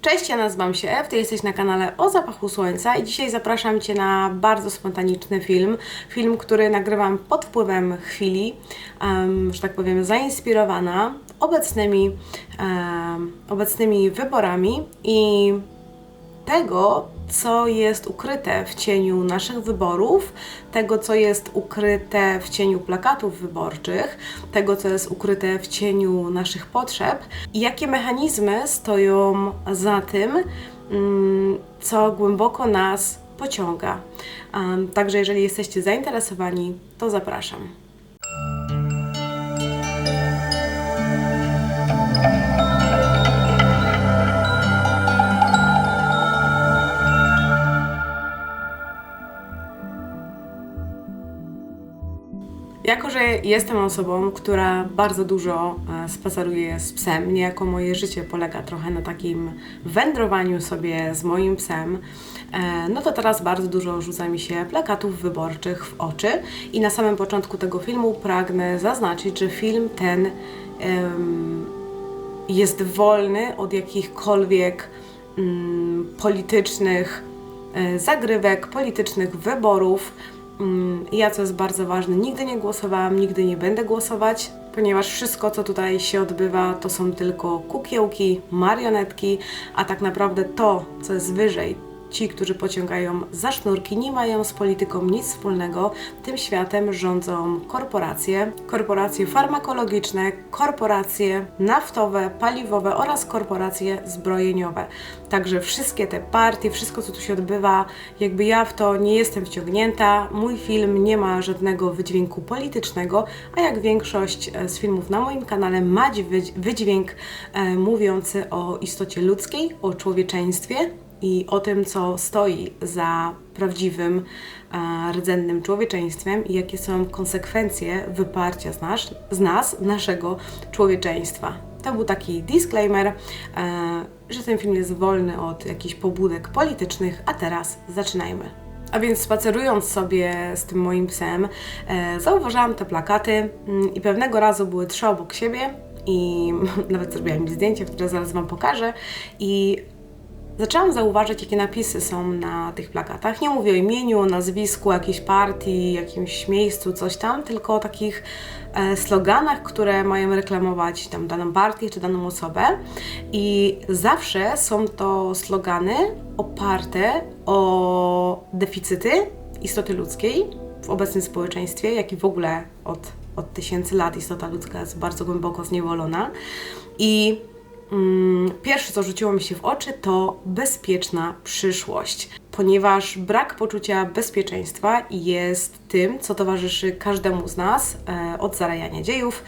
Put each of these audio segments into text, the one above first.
Cześć, ja nazywam się Ew, Ty jesteś na kanale O Zapachu Słońca i dzisiaj zapraszam Cię na bardzo spontaniczny film. Film, który nagrywam pod wpływem chwili, um, że tak powiem, zainspirowana obecnymi, um, obecnymi wyborami i tego, co jest ukryte w cieniu naszych wyborów, tego, co jest ukryte w cieniu plakatów wyborczych, tego, co jest ukryte w cieniu naszych potrzeb i jakie mechanizmy stoją za tym, mm, co głęboko nas pociąga. Także, jeżeli jesteście zainteresowani, to zapraszam. Że jestem osobą, która bardzo dużo e, spaceruje z psem, niejako moje życie polega trochę na takim wędrowaniu sobie z moim psem, e, no to teraz bardzo dużo rzuca mi się plakatów wyborczych w oczy i na samym początku tego filmu pragnę zaznaczyć, że film ten em, jest wolny od jakichkolwiek mm, politycznych e, zagrywek, politycznych wyborów. Mm, Ja, co jest bardzo ważne, nigdy nie głosowałam, nigdy nie będę głosować, ponieważ wszystko, co tutaj się odbywa, to są tylko kukiełki, marionetki, a tak naprawdę to, co jest wyżej, ci, którzy pociągają za sznurki, nie mają z polityką nic wspólnego. Tym światem rządzą korporacje, korporacje farmakologiczne, korporacje naftowe, paliwowe oraz korporacje zbrojeniowe. Także wszystkie te partie, wszystko co tu się odbywa, jakby ja w to nie jestem wciągnięta. Mój film nie ma żadnego wydźwięku politycznego, a jak większość e, z filmów na moim kanale ma dźwięk- wydźwięk e, mówiący o istocie ludzkiej, o człowieczeństwie i o tym, co stoi za prawdziwym, e, rdzennym człowieczeństwem i jakie są konsekwencje wyparcia z, nas, z nas, naszego człowieczeństwa. To był taki disclaimer, e, że ten film jest wolny od jakichś pobudek politycznych, a teraz zaczynajmy. A więc spacerując sobie z tym moim psem, e, zauważyłam te plakaty mm, i pewnego razu były trzy obok siebie i nawet zrobiłam zdjęcie, które zaraz Wam pokażę i Zaczęłam zauważyć, jakie napisy są na tych plakatach. Nie mówię o imieniu, o nazwisku, jakiejś partii, jakimś miejscu, coś tam, tylko o takich e, sloganach, które mają reklamować tam daną partię czy daną osobę. I zawsze są to slogany oparte o deficyty istoty ludzkiej w obecnym społeczeństwie, jak i w ogóle od, od tysięcy lat istota ludzka jest bardzo głęboko zniewolona. I Pierwsze, co rzuciło mi się w oczy, to bezpieczna przyszłość, ponieważ brak poczucia bezpieczeństwa jest tym, co towarzyszy każdemu z nas e, od zarania dziejów,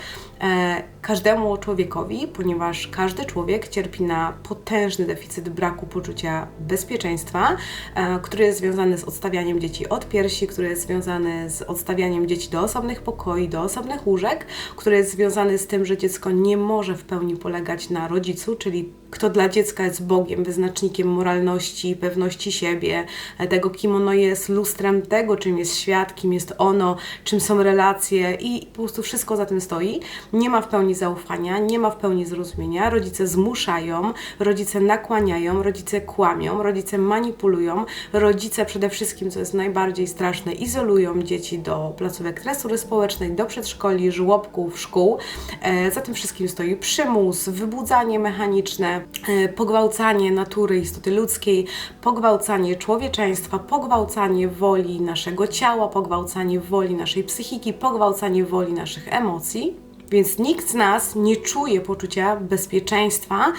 każdemu człowiekowi, ponieważ każdy człowiek cierpi na potężny deficyt braku poczucia bezpieczeństwa, e, który jest związany z odstawianiem dzieci od piersi, który jest związany z odstawianiem dzieci do osobnych pokoi, do osobnych łóżek, który jest związany z tym, że dziecko nie może w pełni polegać na rodzicu, czyli kto dla dziecka jest Bogiem, wyznacznikiem moralności, pewności siebie, e, tego, kim ono jest, lustrem tego, czym jest świat, kim jest ono, czym są relacje i po prostu wszystko za tym stoi. Nie ma w pełni zaufania, nie ma w pełni zrozumienia. Rodzice zmuszają, rodzice nakłaniają, rodzice kłamią, rodzice manipulują, rodzice przede wszystkim, co jest najbardziej straszne, izolują dzieci do placówek tresury społecznej, do przedszkoli, żłobków, szkół. E, za tym wszystkim stoi przymus, wybudzanie mechaniczne, e, pogwałcanie natury, istoty ludzkiej, pogwałcanie człowieczeństwa, pogwałcanie woli naszego ciała, pogwałcanie woli naszej psychiki, pogwałcanie woli naszych emocji. Więc nikt z nas nie czuje poczucia bezpieczeństwa.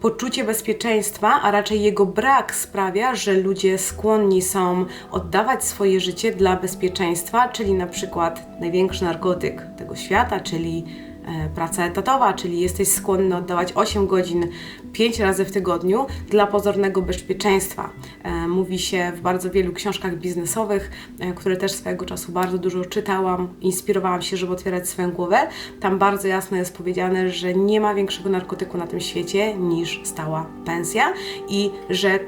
Poczucie bezpieczeństwa, a raczej jego brak sprawia, że ludzie skłonni są oddawać swoje życie dla bezpieczeństwa, czyli na przykład największy narkotyk tego świata, czyli praca etatowa, czyli jesteś skłonny oddawać 8 godzin 5 razy w tygodniu dla pozornego bezpieczeństwa. E, Mówi się w bardzo wielu książkach biznesowych, e, które też swojego czasu bardzo dużo czytałam, inspirowałam się, żeby otwierać swoją głowę. Tam bardzo jasno jest powiedziane, że nie ma większego narkotyku na tym świecie niż stała pensja i że e,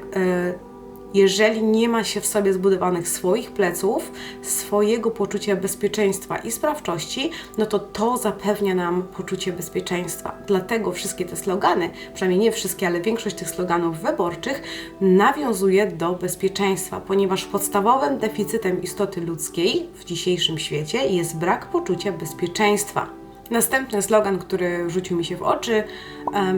jeżeli nie ma się w sobie zbudowanych swoich pleców, swojego poczucia bezpieczeństwa i sprawczości, no to to zapewnia nam poczucie bezpieczeństwa. Dlatego wszystkie te slogany, przynajmniej nie wszystkie, ale większość tych sloganów wyborczych nawiązuje do bezpieczeństwa, ponieważ podstawowym deficytem istoty ludzkiej w dzisiejszym świecie jest brak poczucia bezpieczeństwa. Następny slogan, który rzucił mi się w oczy,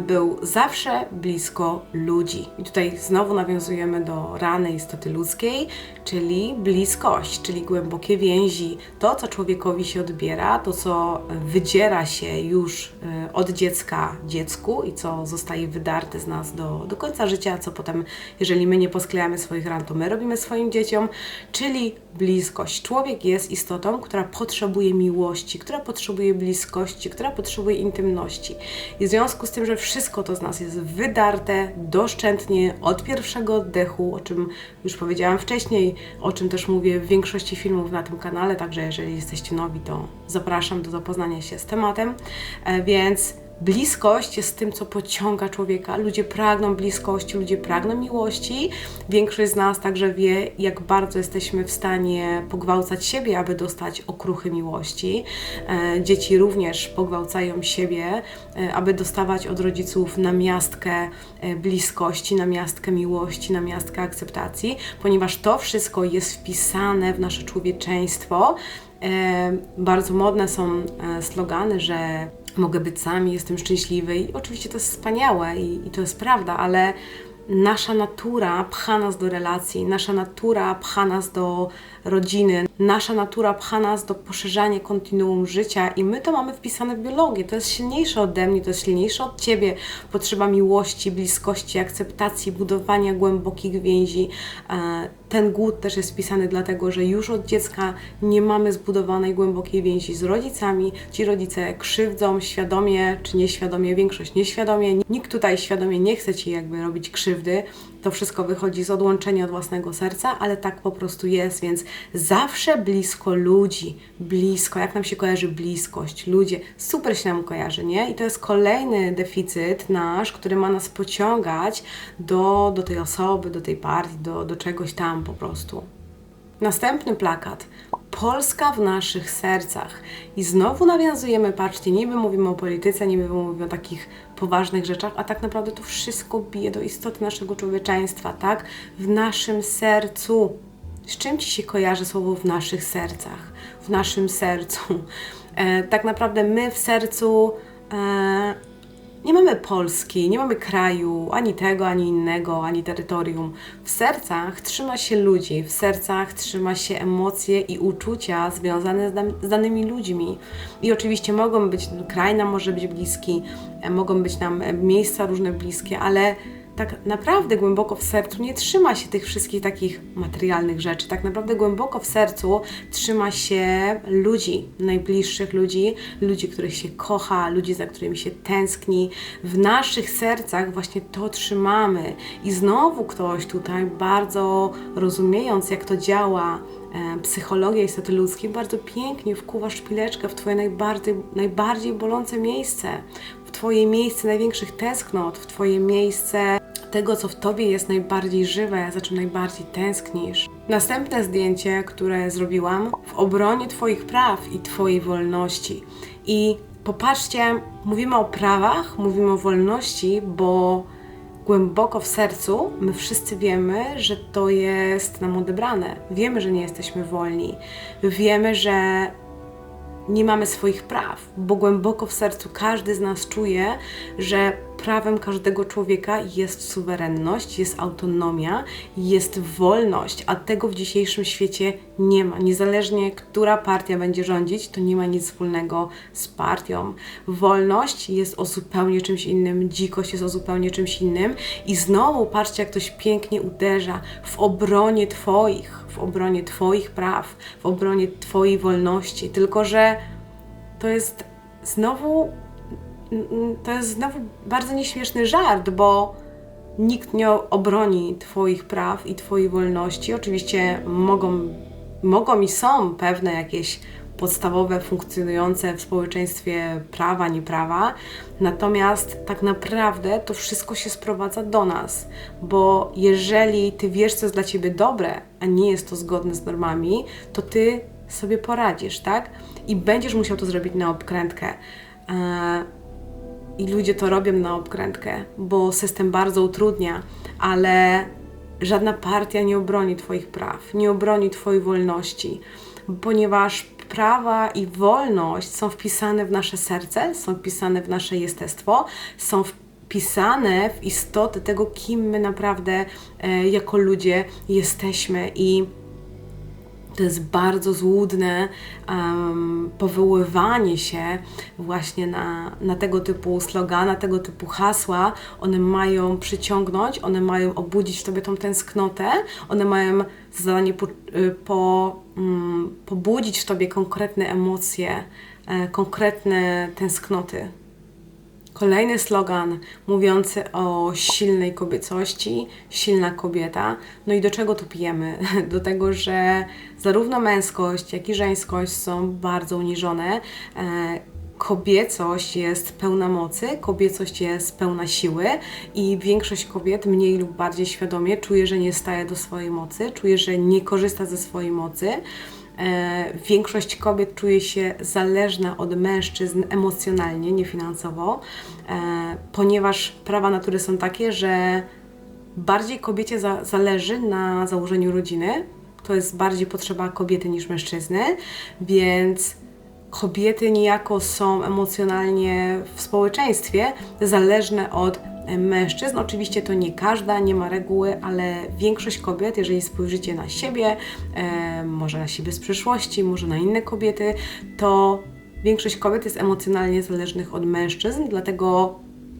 był zawsze blisko ludzi. I tutaj znowu nawiązujemy do rany istoty ludzkiej, czyli bliskość, czyli głębokie więzi. To, co człowiekowi się odbiera, to, co wydziera się już e, od dziecka dziecku i co zostaje wydarte z nas do, do końca życia, co potem, jeżeli my nie posklejamy swoich ran, to my robimy swoim dzieciom, czyli bliskość. Człowiek jest istotą, która potrzebuje miłości, która potrzebuje bliskości, która potrzebuje intymności. I w związku z tym, że wszystko to z nas jest wydarte doszczętnie od pierwszego oddechu, o czym już powiedziałam wcześniej, o czym też mówię w większości filmów na tym kanale, także jeżeli jesteście nowi, to zapraszam do zapoznania się z tematem. E, więc bliskość jest tym, co pociąga człowieka. Ludzie pragną bliskości, ludzie pragną miłości. Większość z nas także wie, jak bardzo jesteśmy w stanie pogwałcać siebie, aby dostać okruchy miłości. E, dzieci również pogwałcają siebie, e, aby dostawać od rodziców namiastkę e, bliskości, namiastkę miłości, namiastkę akceptacji, ponieważ to wszystko jest wpisane w nasze człowieczeństwo. Bardzo modne są slogany, że mogę być sami, jestem szczęśliwy. I oczywiście to jest wspaniałe i, i to jest prawda, ale nasza natura pcha nas do relacji, nasza natura pcha nas do rodziny, nasza natura pcha nas do poszerzania kontinuum życia i my to mamy wpisane w biologię. To jest silniejsze ode mnie, to jest silniejsze od Ciebie. Potrzeba miłości, bliskości, akceptacji, budowania głębokich więzi. Ten głód też jest wpisany dlatego, że już od dziecka nie mamy zbudowanej głębokiej więzi z rodzicami. Ci rodzice krzywdzą świadomie czy nieświadomie, większość nieświadomie. Nikt tutaj świadomie nie chce Ci jakby robić krzywdy. To wszystko wychodzi z odłączenia od własnego serca, ale tak po prostu jest, więc zawsze blisko ludzi, blisko, jak nam się kojarzy bliskość, ludzie, super się nam kojarzy, nie? I to jest kolejny deficyt nasz, który ma nas pociągać do, do tej osoby, do tej partii, do, do czegoś tam po prostu. Następny plakat. Polska w naszych sercach. I znowu nawiązujemy, patrzcie, niby mówimy o polityce, niby mówimy o takich poważnych rzeczach, a tak naprawdę to wszystko bije do istoty naszego człowieczeństwa, tak? W naszym sercu. Z czym Ci się kojarzy słowo w naszych sercach? W naszym sercu. E, tak naprawdę my w sercu e, nie mamy Polski, nie mamy kraju, ani tego, ani innego, ani terytorium. W sercach trzyma się ludzi, w sercach trzyma się emocje i uczucia związane z, dan z danymi ludźmi. I oczywiście mogą być, kraj nam może być bliski, e, mogą być nam e, miejsca różne bliskie, ale tak naprawdę głęboko w sercu nie trzyma się tych wszystkich takich materialnych rzeczy. Tak naprawdę głęboko w sercu trzyma się ludzi, najbliższych ludzi, ludzi, których się kocha, ludzi, za którymi się tęskni. W naszych sercach właśnie to trzymamy. I znowu ktoś tutaj bardzo rozumiejąc, jak to działa, e, psychologia istoty ludzkiej, bardzo pięknie wkuwa szpileczkę w Twoje najbardziej, najbardziej bolące miejsce, w Twoje miejsce największych tęsknot, w Twoje miejsce tego, co w Tobie jest najbardziej żywe, za czym najbardziej tęsknisz. Następne zdjęcie, które zrobiłam w obronie Twoich praw i Twojej wolności. I popatrzcie, mówimy o prawach, mówimy o wolności, bo głęboko w sercu my wszyscy wiemy, że to jest nam odebrane. Wiemy, że nie jesteśmy wolni. Wiemy, że nie mamy swoich praw, bo głęboko w sercu każdy z nas czuje, że prawem każdego człowieka jest suwerenność, jest autonomia, jest wolność, a tego w dzisiejszym świecie nie ma. Niezależnie, która partia będzie rządzić, to nie ma nic wspólnego z partią. Wolność jest o zupełnie czymś innym, dzikość jest o zupełnie czymś innym i znowu patrzcie, jak ktoś pięknie uderza w obronie Twoich, w obronie Twoich praw, w obronie Twojej wolności, tylko że to jest znowu to jest znowu bardzo nieśmieszny żart, bo nikt nie obroni Twoich praw i Twojej wolności. Oczywiście mogą, mogą i są pewne jakieś podstawowe, funkcjonujące w społeczeństwie prawa, nieprawa. Natomiast tak naprawdę to wszystko się sprowadza do nas, bo jeżeli ty wiesz, co jest dla ciebie dobre, a nie jest to zgodne z normami, to ty sobie poradzisz, tak? I będziesz musiał to zrobić na obkrętkę. I ludzie to robią na obkrętkę, bo system bardzo utrudnia, ale żadna partia nie obroni Twoich praw, nie obroni Twojej wolności, ponieważ prawa i wolność są wpisane w nasze serce, są wpisane w nasze jestestwo, są wpisane w istotę tego, kim my naprawdę e, jako ludzie jesteśmy i to jest bardzo złudne um, powoływanie się właśnie na, na tego typu slogana, tego typu hasła. One mają przyciągnąć, one mają obudzić w tobie tą tęsknotę, one mają zadanie po, y, po, um, pobudzić w tobie konkretne emocje, e, konkretne tęsknoty. Kolejny slogan mówiący o silnej kobiecości, silna kobieta. No i do czego tu pijemy? Do tego, że zarówno męskość, jak i żeńskość są bardzo uniżone. E, kobiecość jest pełna mocy, kobiecość jest pełna siły i większość kobiet mniej lub bardziej świadomie czuje, że nie staje do swojej mocy, czuje, że nie korzysta ze swojej mocy. E, większość kobiet czuje się zależna od mężczyzn emocjonalnie, nie finansowo, e, ponieważ prawa natury są takie, że bardziej kobiecie za, zależy na założeniu rodziny. To jest bardziej potrzeba kobiety niż mężczyzny, więc kobiety niejako są emocjonalnie w społeczeństwie zależne od mężczyzn. Oczywiście to nie każda, nie ma reguły, ale większość kobiet, jeżeli spojrzycie na siebie, e, może na siebie z przyszłości, może na inne kobiety, to większość kobiet jest emocjonalnie zależnych od mężczyzn, dlatego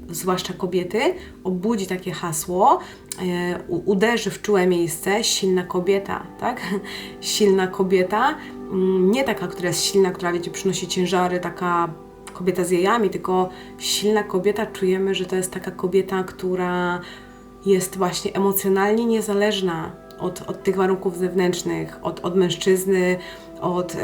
zwłaszcza kobiety, obudzi takie hasło, e, uderzy w czułe miejsce silna kobieta, tak? Silna kobieta, mm, nie taka, która jest silna, która wiecie, przynosi ciężary, taka kobieta z jajami, tylko silna kobieta czujemy, że to jest taka kobieta, która jest właśnie emocjonalnie niezależna od, od tych warunków zewnętrznych, od, od mężczyzny, od,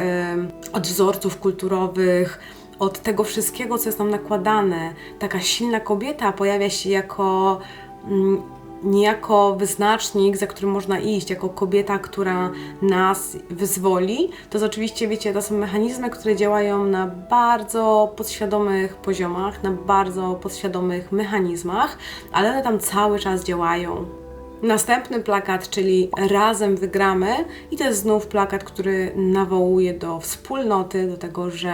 od wzorców kulturowych, od tego wszystkiego, co jest nam nakładane. Taka silna kobieta pojawia się jako mm, niejako wyznacznik, za którym można iść, jako kobieta, która nas wyzwoli, to jest oczywiście, wiecie, to są mechanizmy, które działają na bardzo podświadomych poziomach, na bardzo podświadomych mechanizmach, ale one tam cały czas działają. Następny plakat, czyli Razem wygramy, i to jest znów plakat, który nawołuje do wspólnoty, do tego, że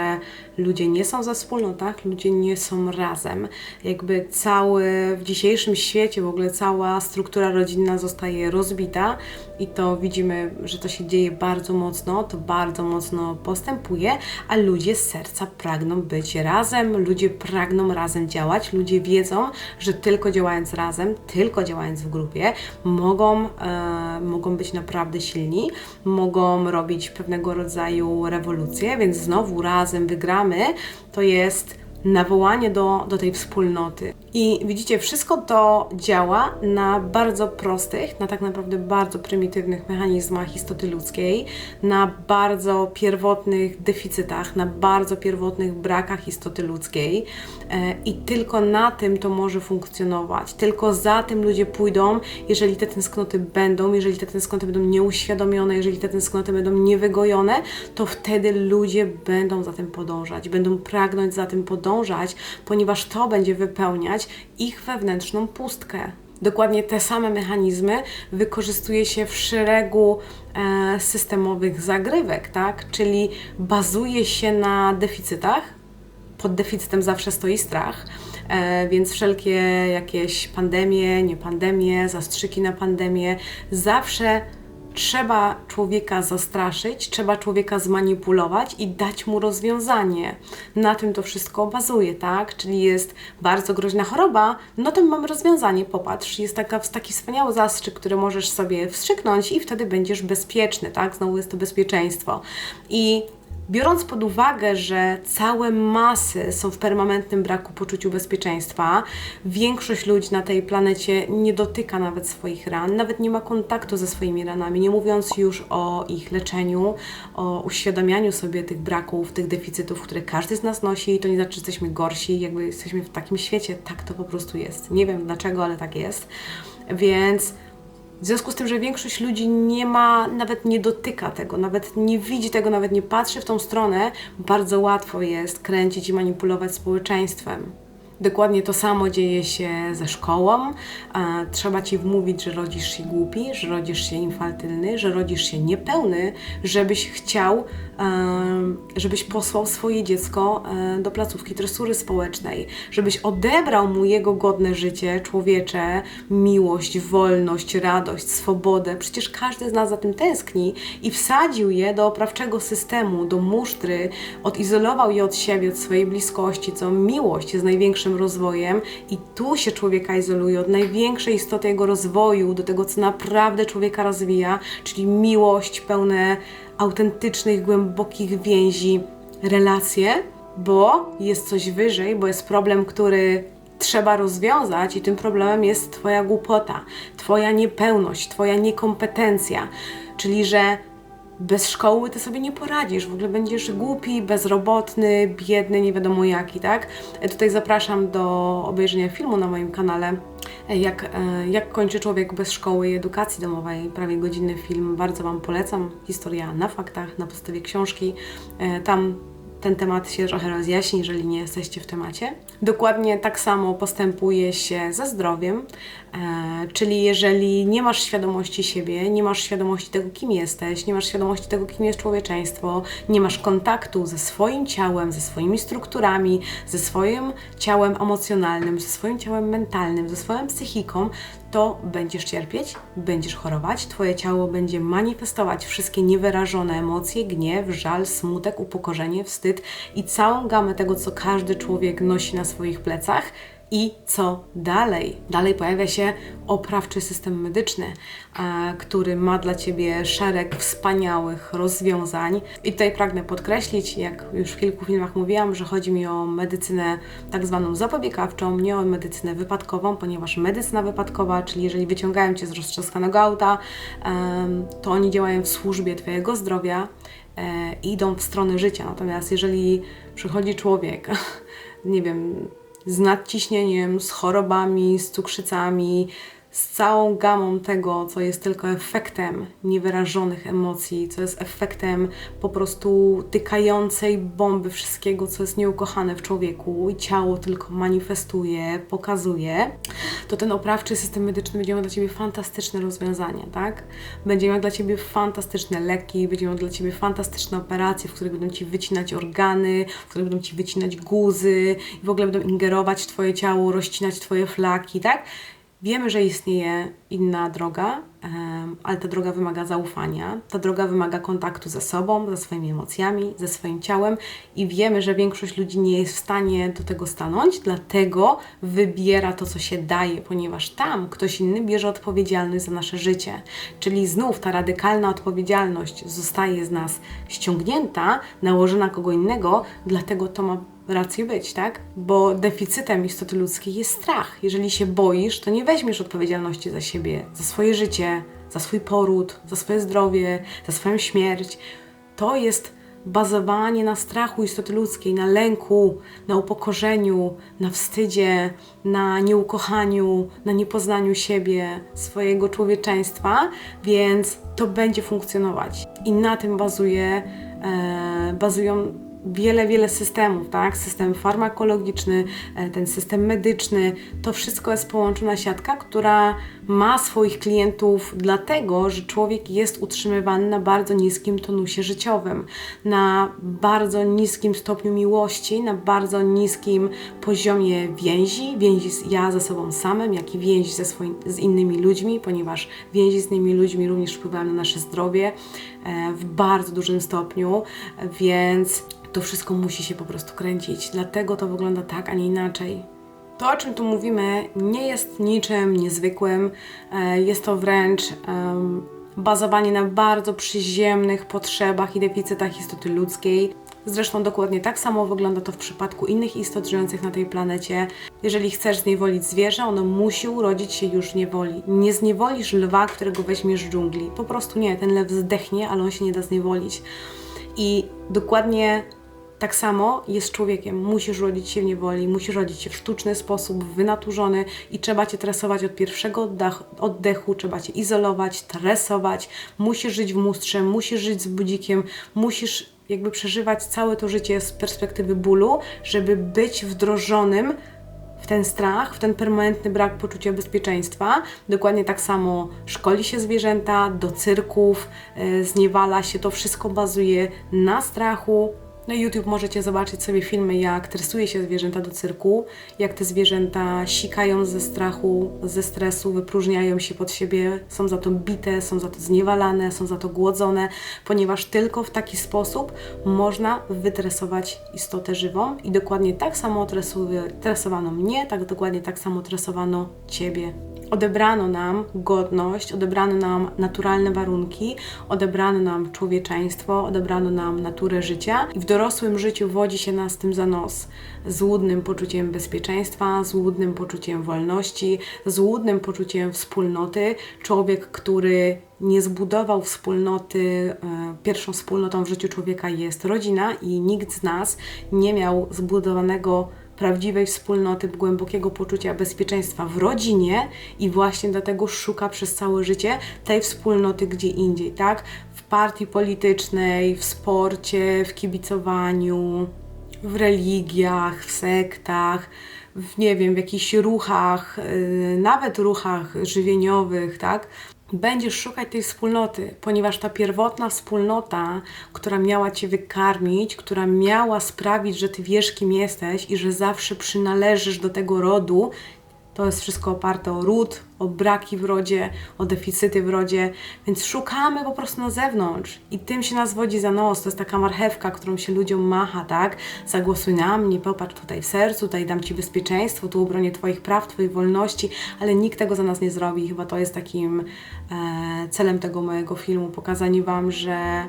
ludzie nie są za wspólnotach, ludzie nie są razem. Jakby cały w dzisiejszym świecie, w ogóle cała struktura rodzinna zostaje rozbita i to widzimy, że to się dzieje bardzo mocno, to bardzo mocno postępuje, a ludzie z serca pragną być razem, ludzie pragną razem działać, ludzie wiedzą, że tylko działając razem, tylko działając w grupie, mogą, e, mogą być naprawdę silni, mogą robić pewnego rodzaju rewolucje, więc znowu razem wygramy, to jest nawołanie do, do tej wspólnoty. I widzicie, wszystko to działa na bardzo prostych, na tak naprawdę bardzo prymitywnych mechanizmach istoty ludzkiej, na bardzo pierwotnych deficytach, na bardzo pierwotnych brakach istoty ludzkiej. E, I tylko na tym to może funkcjonować. Tylko za tym ludzie pójdą, jeżeli te tęsknoty będą, jeżeli te tęsknoty będą nieuświadomione, jeżeli te tęsknoty będą niewygojone, to wtedy ludzie będą za tym podążać, będą pragnąć za tym podążać, ponieważ to będzie wypełniać ich wewnętrzną pustkę. Dokładnie te same mechanizmy wykorzystuje się w szeregu e, systemowych zagrywek, tak? Czyli bazuje się na deficytach. Pod deficytem zawsze stoi strach, e, więc wszelkie jakieś pandemie, nie pandemie, zastrzyki na pandemię zawsze trzeba człowieka zastraszyć, trzeba człowieka zmanipulować i dać mu rozwiązanie. Na tym to wszystko bazuje, tak? Czyli jest bardzo groźna choroba, no to mamy rozwiązanie, popatrz, jest taka, taki wspaniały zastrzyk, który możesz sobie wstrzyknąć i wtedy będziesz bezpieczny, tak? Znowu jest to bezpieczeństwo. I Biorąc pod uwagę, że całe masy są w permanentnym braku poczuciu bezpieczeństwa, większość ludzi na tej planecie nie dotyka nawet swoich ran, nawet nie ma kontaktu ze swoimi ranami, nie mówiąc już o ich leczeniu, o uświadamianiu sobie tych braków, tych deficytów, które każdy z nas nosi. To nie znaczy, że jesteśmy gorsi, jakby jesteśmy w takim świecie, tak to po prostu jest. Nie wiem dlaczego, ale tak jest. Więc w związku z tym, że większość ludzi nie ma, nawet nie dotyka tego, nawet nie widzi tego, nawet nie patrzy w tą stronę, bardzo łatwo jest kręcić i manipulować społeczeństwem. Dokładnie to samo dzieje się ze szkołą. Trzeba ci wmówić, że rodzisz się głupi, że rodzisz się infantylny, że rodzisz się niepełny, żebyś chciał, żebyś posłał swoje dziecko do placówki tresury społecznej, żebyś odebrał mu jego godne życie, człowiecze, miłość, wolność, radość, swobodę. Przecież każdy z nas za tym tęskni i wsadził je do oprawczego systemu, do musztry, odizolował je od siebie, od swojej bliskości, co miłość jest największym naszym rozwojem i tu się człowieka izoluje od największej istoty jego rozwoju, do tego, co naprawdę człowieka rozwija, czyli miłość, pełne autentycznych, głębokich więzi, relacje, bo jest coś wyżej, bo jest problem, który trzeba rozwiązać, i tym problemem jest Twoja głupota, Twoja niepełność, Twoja niekompetencja. Czyli, że bez szkoły ty sobie nie poradzisz, w ogóle będziesz głupi, bezrobotny, biedny, nie wiadomo jaki, tak? E, tutaj zapraszam do obejrzenia filmu na moim kanale. E, jak, e, jak kończy człowiek bez szkoły i edukacji domowej, prawie godzinny film, bardzo Wam polecam. Historia na faktach, na podstawie książki. Tam ten temat się trochę rozjaśni, jeżeli nie jesteście w temacie. Dokładnie tak samo postępuje się ze zdrowiem, czyli jeżeli nie masz świadomości siebie, nie masz świadomości tego, kim jesteś, nie masz świadomości tego, kim jest człowieczeństwo, nie masz kontaktu ze swoim ciałem, ze swoimi strukturami, ze swoim ciałem emocjonalnym, ze swoim ciałem mentalnym, ze swoją psychiką, to będziesz cierpieć, będziesz chorować, Twoje ciało będzie manifestować wszystkie niewyrażone emocje, gniew, żal, smutek, upokorzenie, wstyd i całą gamę tego, co każdy człowiek nosi na swoich plecach i co dalej? Dalej pojawia się oprawczy system medyczny, który ma dla Ciebie szereg wspaniałych rozwiązań. I tutaj pragnę podkreślić, jak już w kilku filmach mówiłam, że chodzi mi o medycynę tak zwaną zapobiegawczą, nie o medycynę wypadkową, ponieważ medycyna wypadkowa, czyli jeżeli wyciągają Cię z roztrzaskanego auta, to oni działają w służbie Twojego zdrowia, e, idą w stronę życia. Natomiast jeżeli przychodzi człowiek, nie wiem, z nadciśnieniem, z chorobami, z cukrzycami, z całą gamą tego, co jest tylko efektem niewyrażonych emocji, co jest efektem po prostu tykającej bomby wszystkiego, co jest nieukochane w człowieku i ciało tylko manifestuje, pokazuje, to ten oprawczy system medyczny będzie miał dla Ciebie fantastyczne rozwiązania, tak? Będzie miał dla Ciebie fantastyczne leki, będzie miał dla Ciebie fantastyczne operacje, w których będą Ci wycinać organy, w których będą Ci wycinać guzy i w ogóle będą ingerować w Twoje ciało, rozcinać Twoje flaki, tak? Wiemy, że istnieje inna droga, ale ta droga wymaga zaufania, ta droga wymaga kontaktu ze sobą, ze swoimi emocjami, ze swoim ciałem i wiemy, że większość ludzi nie jest w stanie do tego stanąć, dlatego wybiera to, co się daje, ponieważ tam ktoś inny bierze odpowiedzialność za nasze życie. Czyli znów ta radykalna odpowiedzialność zostaje z nas ściągnięta, nałożona kogo innego, dlatego to ma rację być, tak? Bo deficytem istoty ludzkiej jest strach. Jeżeli się boisz, to nie weźmiesz odpowiedzialności za siebie, za swoje życie, za swój poród, za swoje zdrowie, za swoją śmierć. To jest bazowanie na strachu istoty ludzkiej, na lęku, na upokorzeniu, na wstydzie, na nieukochaniu, na niepoznaniu siebie, swojego człowieczeństwa, więc to będzie funkcjonować. I na tym bazuje, e, bazują wiele, wiele systemów, tak? System farmakologiczny, e, ten system medyczny, to wszystko jest połączona siatka, która ma swoich klientów dlatego, że człowiek jest utrzymywany na bardzo niskim tonusie życiowym, na bardzo niskim stopniu miłości, na bardzo niskim poziomie więzi, więzi ja ze sobą samym, jak i więzi ze swoim, z innymi ludźmi, ponieważ więzi z innymi ludźmi również wpływają na nasze zdrowie w bardzo dużym stopniu, więc to wszystko musi się po prostu kręcić. Dlatego to wygląda tak, a nie inaczej. To, o czym tu mówimy, nie jest niczym niezwykłym. E, jest to wręcz bazowanie na bardzo przyziemnych potrzebach i deficytach istoty ludzkiej. Zresztą dokładnie tak samo wygląda to w przypadku innych istot żyjących na tej planecie. Jeżeli chcesz zniewolić zwierzę, ono musi urodzić się już w niewoli. Nie zniewolisz lwa, którego weźmiesz z dżungli. Po prostu nie, ten lew zdechnie, ale on się nie da zniewolić. I dokładnie tak samo jest człowiekiem. Musisz rodzić się w niewoli, musisz rodzić się w sztuczny sposób, wynaturzony i trzeba cię tresować od pierwszego oddech, oddechu, trzeba cię izolować, tresować. Musisz żyć w mustrze, musisz żyć z budzikiem, musisz jakby przeżywać całe to życie z perspektywy bólu, żeby być wdrożonym w ten strach, w ten permanentny brak poczucia bezpieczeństwa. Dokładnie tak samo szkoli się zwierzęta, do cyrków, yy, zniewala się. To wszystko bazuje na strachu, na YouTube możecie zobaczyć sobie filmy, jak tresuje się zwierzęta do cyrku, jak te zwierzęta sikają ze strachu, ze stresu, wypróżniają się pod siebie, są za to bite, są za to zniewalane, są za to głodzone, ponieważ tylko w taki sposób można wytresować istotę żywą i dokładnie tak samo tresowano mnie, tak dokładnie tak samo tresowano Ciebie odebrano nam godność, odebrano nam naturalne warunki, odebrano nam człowieczeństwo, odebrano nam naturę życia i w dorosłym życiu wodzi się nas tym za nos złudnym poczuciem bezpieczeństwa, złudnym poczuciem wolności, złudnym poczuciem wspólnoty. Człowiek, który nie zbudował wspólnoty, e, pierwszą wspólnotą w życiu człowieka jest rodzina i nikt z nas nie miał zbudowanego prawdziwej wspólnoty, głębokiego poczucia bezpieczeństwa w rodzinie i właśnie dlatego szuka przez całe życie tej wspólnoty gdzie indziej, tak? W partii politycznej, w sporcie, w kibicowaniu, w religiach, w sektach, w nie wiem, w jakichś ruchach, yy, nawet ruchach żywieniowych, tak? Będziesz szukać tej wspólnoty, ponieważ ta pierwotna wspólnota, która miała Cię wykarmić, która miała sprawić, że Ty wiesz, kim jesteś i że zawsze przynależysz do tego rodu, to jest wszystko oparte o ród, o braki w rodzie, o deficyty w rodzie, więc szukamy po prostu na zewnątrz i tym się nas wodzi za nos. To jest taka marchewka, którą się ludziom macha, tak? Zagłosuj na mnie, popatrz tutaj w sercu, tutaj dam Ci bezpieczeństwo, tu obronię Twoich praw, Twojej wolności, ale nikt tego za nas nie zrobi. Chyba to jest takim e, celem tego mojego filmu, pokazanie Wam, że e,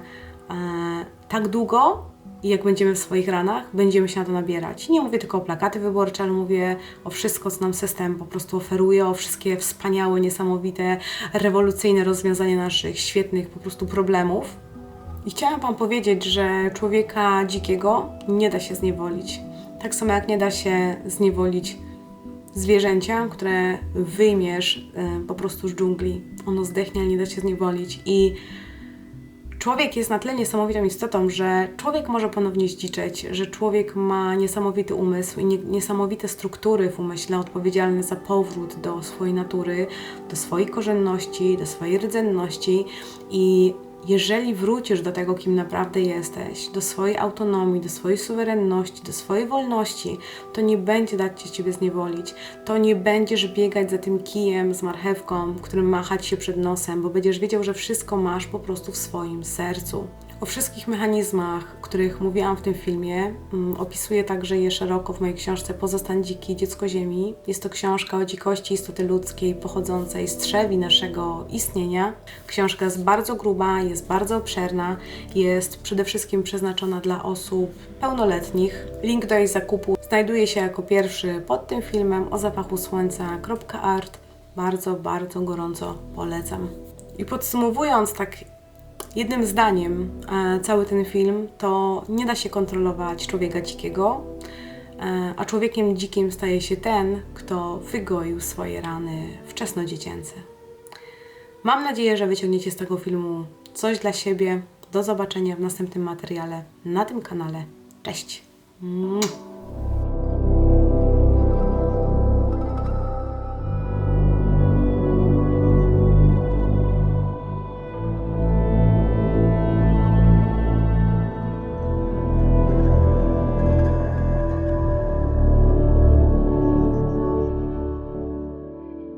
tak długo, i jak będziemy w swoich ranach, będziemy się na to nabierać. Nie mówię tylko o plakaty wyborcze, ale mówię o wszystko, co nam system po prostu oferuje, o wszystkie wspaniałe, niesamowite, rewolucyjne rozwiązania naszych świetnych po prostu problemów. I chciałam Wam powiedzieć, że człowieka dzikiego nie da się zniewolić. Tak samo jak nie da się zniewolić zwierzęcia, które wyjmiesz y, po prostu z dżungli. Ono zdechnie, ale nie da się zniewolić. I Człowiek jest na tyle niesamowitą istotą, że człowiek może ponownie zdziczeć, że człowiek ma niesamowity umysł i niesamowite struktury w umyśle odpowiedzialne za powrót do swojej natury, do swojej korzenności, do swojej rdzenności i jeżeli wrócisz do tego, kim naprawdę jesteś, do swojej autonomii, do swojej suwerenności, do swojej wolności, to nie będzie dać się Ciebie zniewolić. To nie będziesz biegać za tym kijem z marchewką, którym machać się przed nosem, bo będziesz wiedział, że wszystko masz po prostu w swoim sercu. O wszystkich mechanizmach, o których mówiłam w tym filmie, um, opisuję także je szeroko w mojej książce Pozostań dziki, dziecko ziemi. Jest to książka o dzikości istoty ludzkiej pochodzącej z trzewi naszego istnienia. Książka jest bardzo gruba, jest bardzo obszerna, jest przede wszystkim przeznaczona dla osób pełnoletnich. Link do jej zakupu znajduje się jako pierwszy pod tym filmem o zapachu słońca.art. Bardzo, bardzo gorąco polecam. I podsumowując tak Jednym zdaniem e, cały ten film to nie da się kontrolować człowieka dzikiego, e, a człowiekiem dzikim staje się ten, kto wygoił swoje rany wczesnodziecięce. Mam nadzieję, że wyciągniecie z tego filmu coś dla siebie. Do zobaczenia w następnym materiale na tym kanale. Cześć!